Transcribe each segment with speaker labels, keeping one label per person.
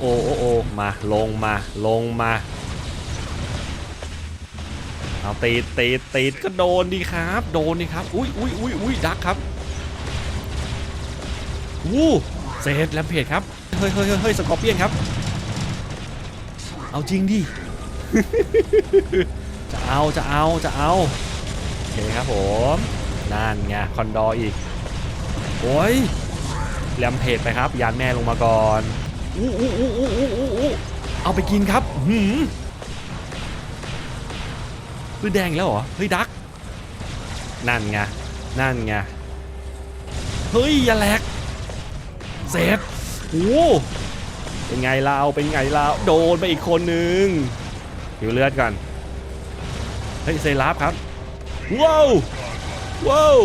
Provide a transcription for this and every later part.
Speaker 1: โอ้โอ้โอ้มาลงมาลงมาเอาตีตีตีก็โดนดีครับ โดนดีครับ อุ้ยอุ้ยอุ้ยอุ้ยดักครับวู้เซฟแลมเพจครับ เฮ้ยเฮ้ยเฮ้ยเฮ้ยสกอร์เปียนครับ เอาจริงดิ จะเอาจะเอาจะเอาโอเคครับผมนั่นไงคอนดอร์อีก โอ้ยแลมเพจไปครับ ยานแม่ลงมาก่อน อู้อู้อู้อู้อู้อู้อู้เอาไปกินครับหืมปืนแดงอีกแล้วเหรอ เฮ้ยดัก นั่นไง นั่นไง เฮ้ยอย่าแหลกเซฟโอ้เป็นไงเราเป็นไงเราโดนไปอีกคนนึงหิวเลือดก่อนเฮ้ยเซราฟครับ ว้าว ว้าว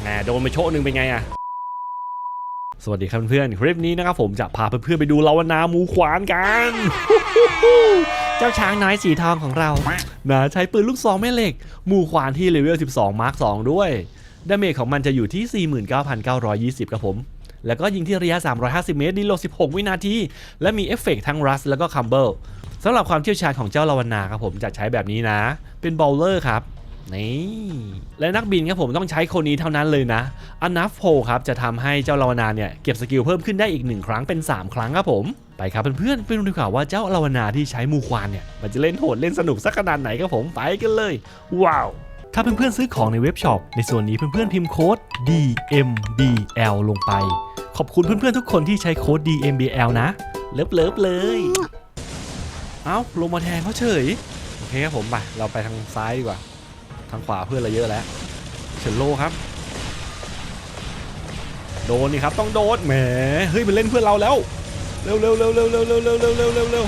Speaker 1: แหมโดนไปโชว์หนึ่งเป็นไงอะ สวัสดีครับเพื่อนๆคลิปนี้นะครับผมจะพาเพื่อนๆไปดูลาวนาหมูขวานกัน เจ้าช้างน้อยสีทองของเรานะใช้ปืนลูกซองแม่เหล็กหมู่ขวานที่เลเวล 12 มาร์ค 2 ด้วยดาเมจของมันจะอยู่ที่ 49,920 ครับผม แล้วก็ยิงที่ระยะ 350 เมตรดีโล 16 วินาที และมีเอฟเฟกต์ทั้งรัสแล้วก็คัมเบิลสำหรับความเชี่ยวชาญของเจ้าลาวนาครับผมจะใช้แบบนี้นะ เป็นบอลเลอร์ครับ นี่ และนักบินครับผมต้องใช้คนนี้เท่านั้นเลยนะอันนัฟโพครับจะทำให้เจ้าลาวนาเนี่ยเก็บสกิลเพิ่มขึ้นได้อีก 1 ครั้งเป็น 3 ครั้งครับผมไปครับเพื่อนๆไปดูดีกว่าว่าเจ้าลาวนาที่ใช้มูควานเนี่ยมันจะเล่นโหดเล่นสนุกสักขนาดไหนครับผมไปกันเลย ว้าวถ้าเพื่อนๆซื้อของในเว็บช็อปในส่วนนี้เพื่อนๆพิมพ์โค้ด DMBL ลงไป ขอบคุณเพื่อนๆทุกคนที่ใช้โค้ด DMBL นะ เลิฟเลิฟๆเลย เอ้าลงมาแทนเขาเฉย โอเคครับผมไปเราไปทางซ้ายดีกว่า ทางขวาเพื่อนเราเยอะแล้วเชนโลครับ โดนนี่ครับต้องโดนแหมเฮ้ยมันเล่นเพื่อนเราแล้วเร็วเร็วเร็วเร็วเร็วเร็วเร็วเร็วเร็วเร็วเร็ว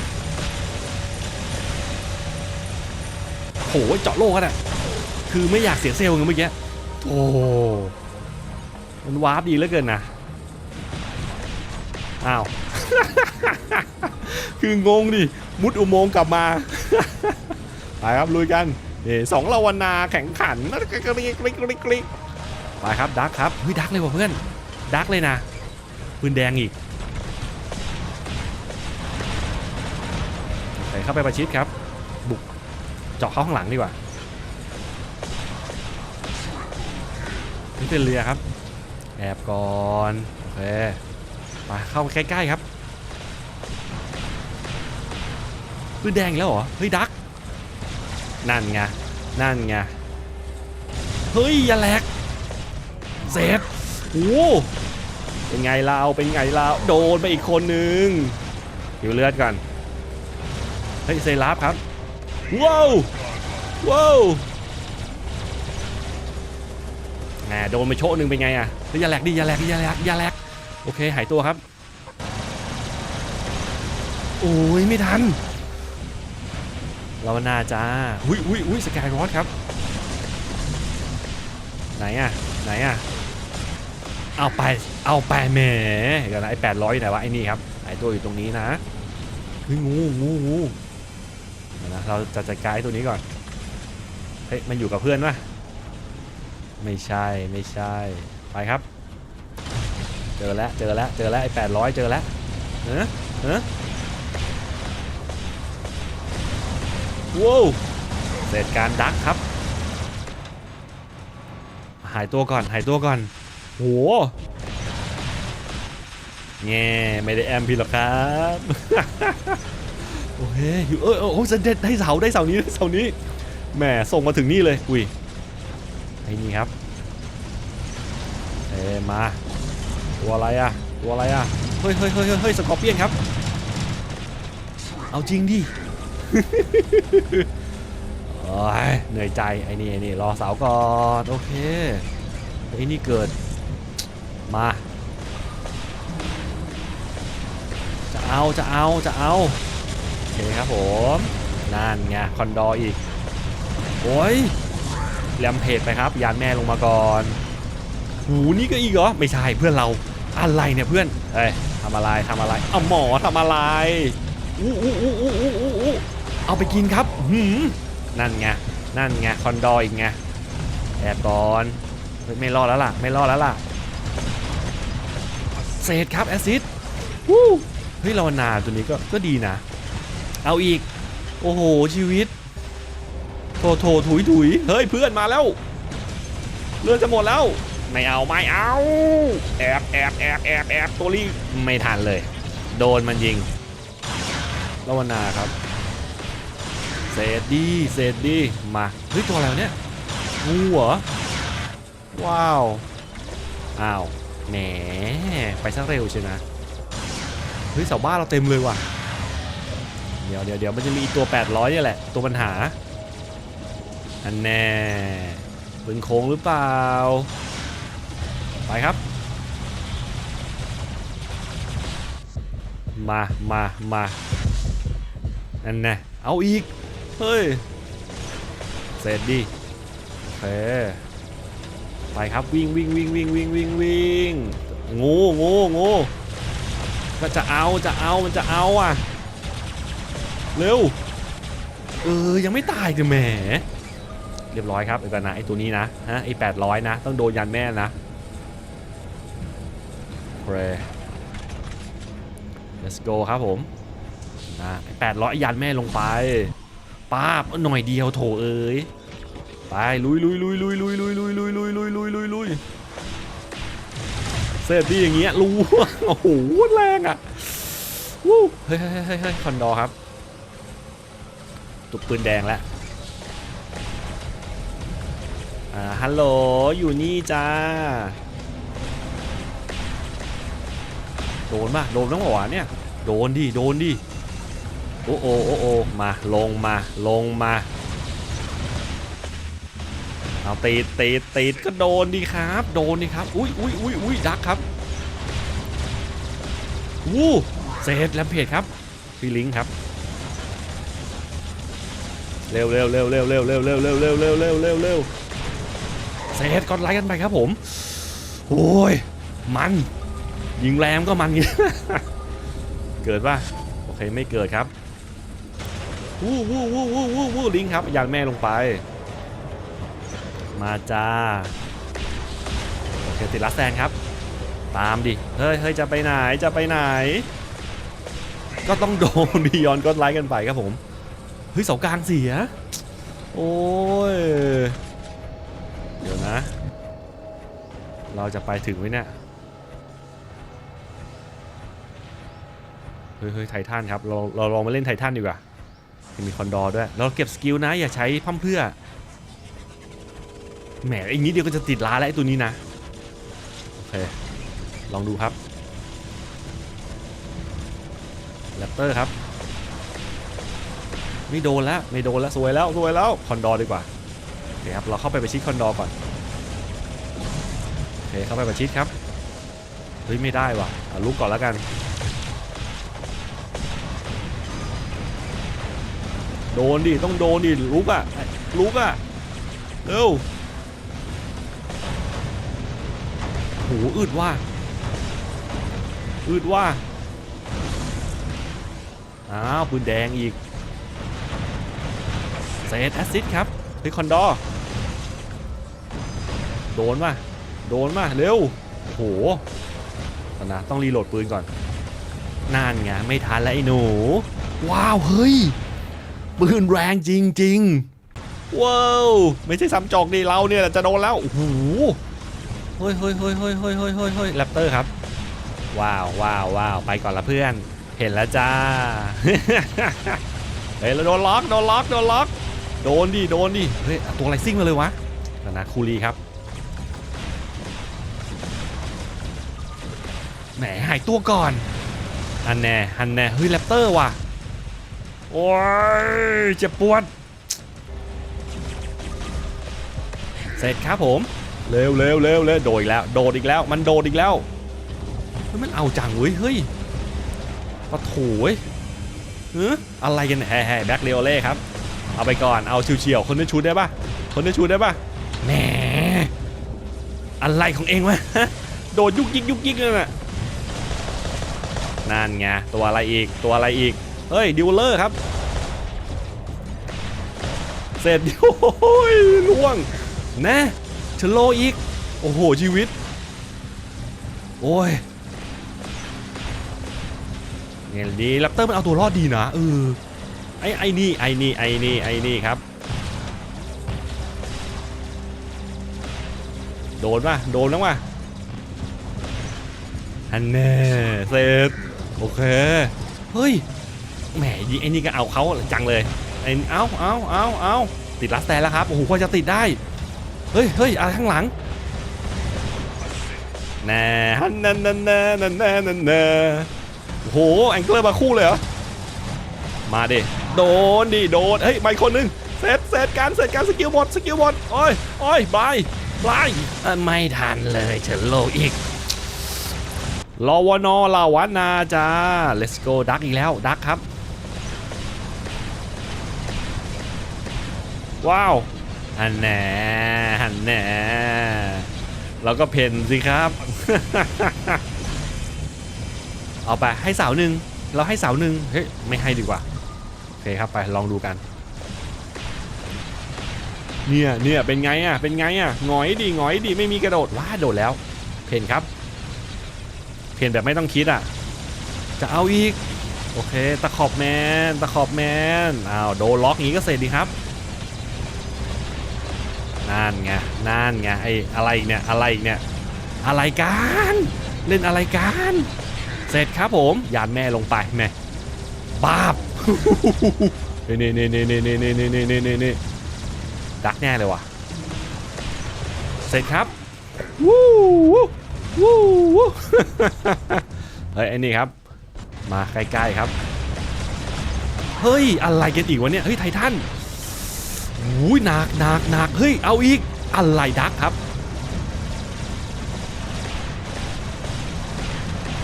Speaker 1: โหเจาะโลกันอะคือไม่อยากเสียเซลล์ไงเมื่อกี้โอ้มันวาร์ปดีเหลือเกินนะอ้าวคืองงดิมุดอุโมงค์กลับมา ไปครับลุยกัน นี่สองลาวนาแข่งขันกริกริกริกริกริกไปครับดักครับเฮ้ยดักเลยว่ะเพื่อนดักเลยนะปืนแดงอีกไปเข้าไปประชิดครับ บุกเจาะเข้าข้างหลังดีกว่านี่เป็นเรือครับ แอบก่อนโอเคไปเข้าใกล้ๆครับปืนแดงแล้วเหรอเฮ้ยดัก นั่นไง นั่นไง เฮ้ยอย่าแหลกเซฟโอ้เป็นไงเราเป็นไงเราโดนไปอีกคนนึงหิวเลือดก่อน เฮ้ยเซราฟครับ ว้าว ว้าวแหมโดนไปโชว์หนึ่งเป็นไงอะเฮ้ยอย่าแหลกดิอย่าแหลกดิอย่าแหลกอย่าแหลก โอเคหายตัวครับ โอ้ยไม่ทัน เรานาจ้าอุ้ยอุ้ยอุ้ยสกายรอดครับ ไหนอะ ไหนอะ เอาไป เอาไปแหมเดี๋ยวนะไอ้แปดร้อยไหนวะไอ้นี่ครับหายตัวอยู่ตรงนี้นะเฮ้ยงูงูงูเดี๋ยวนะเราจะจัดการไอ้ตัวนี้ก่อน เฮ้ย มันอยู่กับเพื่อนปะไม่ใช่ ไม่ใช่ ไปครับ เจอแล้ว เจอแล้ว เจอแล้วไอ้แปดร้อยเจอแล้วเฮ้เฮ้ ว้าวเสร็จการดักครับ หายตัวก่อนหายตัวก่อน โหแง่ไม่ได้แอมพี่หรอกครับโอเคอยู่เออเออโอ้จะได้ได้เสาได้เสานี้ได้เสานี้แหมส่งมาถึงนี่เลยอุ้ยไอ้นี่ครับเอ้มาตัวอะไรอะตัวอะไรอะเฮ้ยเฮ้ยเฮ้ยเฮ้ยเฮ้ยสกอร์เปียนครับ เอาจริงดิ โอ้ยเหนื่อยใจไอ้นี่ไอ้นี่รอเสาก่อนโอเคไอ้นี่เกิด มา จะเอาจะเอาจะเอาโอเคครับผมนั่นไงคอนดอร์อีกโอ้ยแลมเพจไปครับยานแม่ลงมาก่อนหูนี่ก็อีกเหรอไม่ใช่เพื่อนเราอะไรเนี่ยเพื่อนเอ้ยทำอะไรทำอะไรเอาหมอทำอะไรอู้อู้อู้อู้อู้อู้ เอาไปกินครับหืมนั่นไง นั่นไง คอนดอร์อีกไงแอบก่อนเฮ้ยไม่รอดแล้วล่ะ ไม่รอดแล้วล่ะเซเศษครับ แอซิดวู้เฮ้ยลาวนาตัวนี้ก็ก็ดีนะ เอาอีก โอ้โห ชีวิต โถโถถุยถุยเฮ้ย เพื่อนมาแล้ว เลือดจะหมดแล้ว ไม่เอา ไม่เอา แอบแอบแอบแอบแอบตัวรีไม่ทันเลย โดนมันยิงลาวนาครับ เศษดีเศษดีมาเฮ้ยตัวอะไรเนี่ยงูเหรอว้าวอ้าวแหมไปซะเร็วใช่นะเฮ้ยเสาบ้านเราเต็มเลยว่ะเดี๋ยวเดี๋ยวเดี๋ยวมันจะมีตัว 800เนี่ยแหละ ตัวปัญหาอันแน่ปืนโค้งหรือเปล่า ไปครับ มามามาอันแน่เอาอีก เฮ้ย เสร็จดิโอเคไปครับวิ่งวิ่งวิ่งวิ่งวิ่งวิ่งวิ่งงูงูงูก็จะเอาจะเอามันจะเอาอะ เร็ว เออ ยังไม่ตายกันแหม เรียบร้อยครับไอ้กันนะไอตัวนี้นะฮะไอแปดร้อยนะ ต้องโดนยันแม่นะโอเค let's go ครับผมนะไอแปดร้อยยันแม่ลงไป ป้าบหน่อยเดียวโถเอ้ยไปลุยลุยลุยลุยลุยลุยลุยลุยลุยลุยลุยลุยลุยเสร็จดีอย่างเงี้ยรู้โอ้โหแรงอะวู้เฮ้ยเฮ้ยเฮ้ยเฮ้ยคอนดอครับตุกปืนแดงแล้วอ่าฮัลโหลอยู่นี่จ้าโดนป่ะโดนต้องบอกว่าเนี่ยโดนดิโดนดิ โอ้โอโอ้โอมาลงมาลงมา เอาตีดตีดตีดก็โดนดิครับ โดนดิครับ อุ้ยอุ้ยอุ้ยอุ้ยดักครับวู้เซตแลมเพจครับพี่ลิงครับเร็วเร็วเร็วเร็วเร็วเร็วเร็วเร็วเร็วเร็วเร็วเร็วเร็วเซตกดไลค์กันไปครับผมโอ้ยมันยิงแรมก็มันเกิดป่ะโอเคไม่เกิดครับ วู้วู้วู้วู้วู้วู้ลิงครับยานแม่ลงไป มาจ้าโอเคติดลัสแซนครับ ตามดิ เฮ้ยเฮ้ยจะไปไหนจะไปไหน ก็ต้องโดนดิยอนก็ไลค์กันไปครับผมเฮ้ยเสากลางเสีย โอ้ยเดี๋ยวนะ เราจะไปถึงไหมเนี่ยเฮ้ยเฮ้ยไททันครับ เราเราลองมาเล่นไททันดีกว่า มีคอนดอร์ด้วยเราเก็บสกิลนะอย่าใช้พั่มเพื่อ แหมอีกนิดเดียวก็จะติดล้าแล้วไอ้ตัวนี้นะ โอเค ลองดูครับแรปเตอร์ครับ ไม่โดนแล้วไม่โดนแล้วสวยแล้วสวยแล้วคอนดอร์ดีกว่าโอเคครับเราเข้าไปประชิดคอนดอร์ก่อนโอเคเข้าไปประชิดครับเฮ้ยไม่ได้ว่ะลุกก่อนแล้วกัน โดนดิ ต้องโดนดิลุกอะลุกอะเร็วโหอึดว่าอึดว่าอ้าวปืนแดงอีกเซตแอซิดครับเฮ้ยคอนดอร์โดนป่ะโดนป่ะเร็วโหตอนนะต้องรีโหลดปืนก่อนนานไงไม่ทันแล้วไอ้หนู ว้าว เฮ้ย ปืนแรงจริง ๆ ว้าว ไม่ใช่ซ้ำจอกดีเราเนี่ยแหละจะโดนแล้ว โอ้โห เฮ้ยเฮ้ยเฮ้ยเฮ้ยเฮ้ยเฮ้ยเฮ้ยเฮ้ยแรปเตอร์ครับ ว้าวว้าวว้าวไปก่อนละเพื่อน เห็นแล้วจ้า เฮ้ยเราโดนล็อก โดนล็อก โดนล็อก โดนดิ โดนดิ เฮ้ย ตัวอะไรซิ่งมาเลยวะนะนะคูรีครับ แหมหายตัวก่อนอันแน่อันแน่เฮ้ยแรปเตอร์ว่ะ โอ้ยเจ็บปวด เสร็จครับผม เร็วเร็วเร็วเร็วโดดอีกแล้ว โดดอีกแล้ว มันโดดอีกแล้ว เฮ้ย มันเอาจังเว้ย เฮ้ยปะโถยเฮ้ยอะไรกันแฮ่แบ็คเลโอเล่ครับ เอาไปก่อน เอาเฉียวๆ คนได้ชุดได้ปะคนได้ชุดได้ปะแหม อะไรของเองวะ โดดยุกยิกยุกยิกเลยน่ะนั่นไง ตัวอะไรอีก ตัวอะไรอีก เฮ้ยดิวเลอร์ครับ เสร็จโอ้ยล่วง นะชโลอีก โอ้โห ชีวิต โอ้ยไงดีแรปเตอร์มันเอาตัวรอดดีนะเออไอ้ไอ้นี่ไอ้นี่ไอ้นี่ไอ้นี่ครับ โดนป่ะโดนแล้วป่ะอันแน่เสร็จโอเค เฮ้ย แหมยิงไอ้นี่ก็เอาเขาจังเลยไอ้เอาเอาเอาเอาติดลัสแตนแล้วครับโอ้โหกว่าจะติดได้เฮ้ยเฮ้ยอะไรข้างหลังแน่ฮันนันนันนั่นนั่นนั่นนั่นนั่นโอ้โหแองเกิลมาคู่เลยเหรอมาดิโดนดิโดนเฮ้ยมาอีกคนนึงเสร็จเสร็จการเสร็จการสกิลหมดสกิลหมดโอ้ยโอ้ยบายบายไม่ทันเลยเฉินโลอีกลอวนอลาวานาจ้า let's go ดักอีกแล้วดักครับ ว้าวฮันแหน่ฮันแหน่เราก็เพนสิครับ เอาไปให้สาหนึ่งเราให้สาหนึ่งเฮ้ยไม่ให้ดีกว่าโอเคครับไปลองดูกัน เนี่ยเนี่ยเป็นไงอะเป็นไงอะหงอยดีหงอยดีไม่มีกระโดดว้าโดดแล้ว เพนครับ เพนแบบไม่ต้องคิดอะ จะเอาอีก โอเคตะขอบแมนตะขอบแมนอ้าวโดนล็อกงนี้ก็เสร็จดีครับ นั่นไงนั่นไงไอ้อะไรเนี่ยอะไรเนี่ยอะไรกันเล่นอะไรกันเสร็จครับผมยานแม่ลงไปแม่บาบนี่นี่นี่นี่นี่นี่นี่นี่นี่นี่ดักแน่เลยว่ะเสร็จครับวู้วู้วู้วู้เฮ้ยไอ้นี่ครับ มาใกล้ๆครับ เฮ้ยอะไรกันอีกวะเนี่ยเฮ้ยไททัน โอ้ยหนักหนักหนักเฮ้ย เอาอีก อะไรดักครับ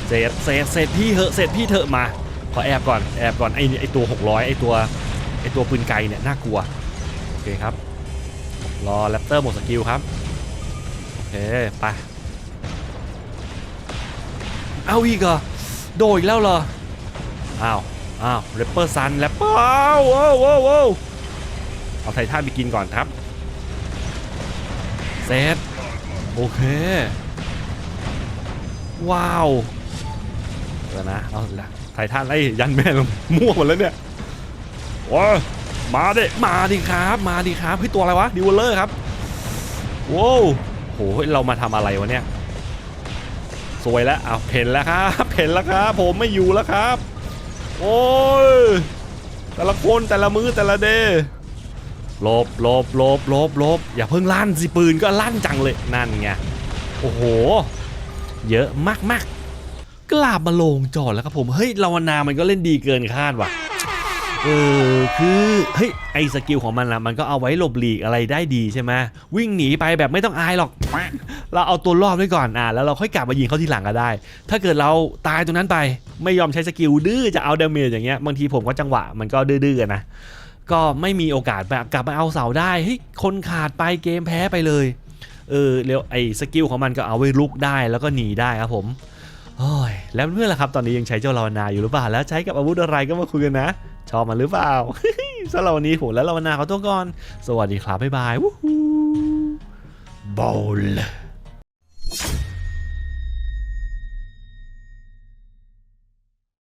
Speaker 1: เสร็จเสร็จเสร็จพี่เหอะเสร็จพี่เถอะมา ขอแอบก่อน แอบก่อน ไอ้ไอ้ตัว 600 ไอ้ตัว ไอ้ตัวปืนไกลเนี่ย น่ากลัว โอเคครับ รอแรปเตอร์หมดสกิลครับ โอเค ไป เอาอีกเหรอ โดดอีกแล้วเหรอ อ้าว อ้าวแรปเปอร์ซันแรปเปอร์อ้าวว้าวว้าวว้าว เอาไททันไปกินก่อนครับเซตโอเค ว้าวเดี๋ยวนะ เอาละไททันไอ้ยยันแม่ลงมั่วหมดแล้วเนี่ยว้ามาดิมาดิครับ มาดิครับเฮ้ยตัวอะไรวะดิวเลอร์ครับว้าวโหเฮ้ยเรามาทำอะไรวะเนี่ยสวยแล้วเอาวเพนแล้วครับเพนแล้วครับ ผมไม่อยู่แล้วครับ โอ้ยแต่ละคนแต่ละมือแต่ละเดย์ห ลบลบลบลบลบอย่าเพิ่งลั่นสิปืนก็ลั่นจังเลยนั่นไงโอ้โห เยอะมากมากกราบมาลงจอดแล้วครับผมเฮ้ยลาวนามันก็เล่นดีเกินคาดว่ะเออคือเฮ้ยไอสกิลของมันนะมันก็เอาไว้หลบหลีกอะไรได้ดีใช่ไหมวิ่งหนีไปแบบไม่ต้องอายหรอก เราเอาตัวรอดไว้ก่อนอะแล้วเราค่อยกลับมายิงเขาทีหลังก็ได้ ถ้าเกิดเราตายตรงนั้นไป ไม่ยอมใช้สกิลดื้อจะเอาเดาเมจอย่างเงี้ยบางทีผมก็จังหวะมันก็ดื้อๆนะ ก็ไม่มีโอกาสแบบกลับมาเอาเสาได้เฮ้ยคนขาดไปเกมแพ้ไปเลยเออเร็วไอ้สกิลของมันก็เอาไว้ลุกได้แล้วก็หนีได้ครับผมโอ้ยแล้วเพื่อนล่ะครับตอนนี้ยังใช้เจ้าลาวนาอยู่หรือเปล่าแล้วใช้กับอาวุธอะไรก็มาคุยกันนะ ชอบมันหรือเปล่าสำหรับวันนี้ผมและลาวนาขอตัวก่อน สวัสดีครับบ๊ายบายวู้ฮู้บอล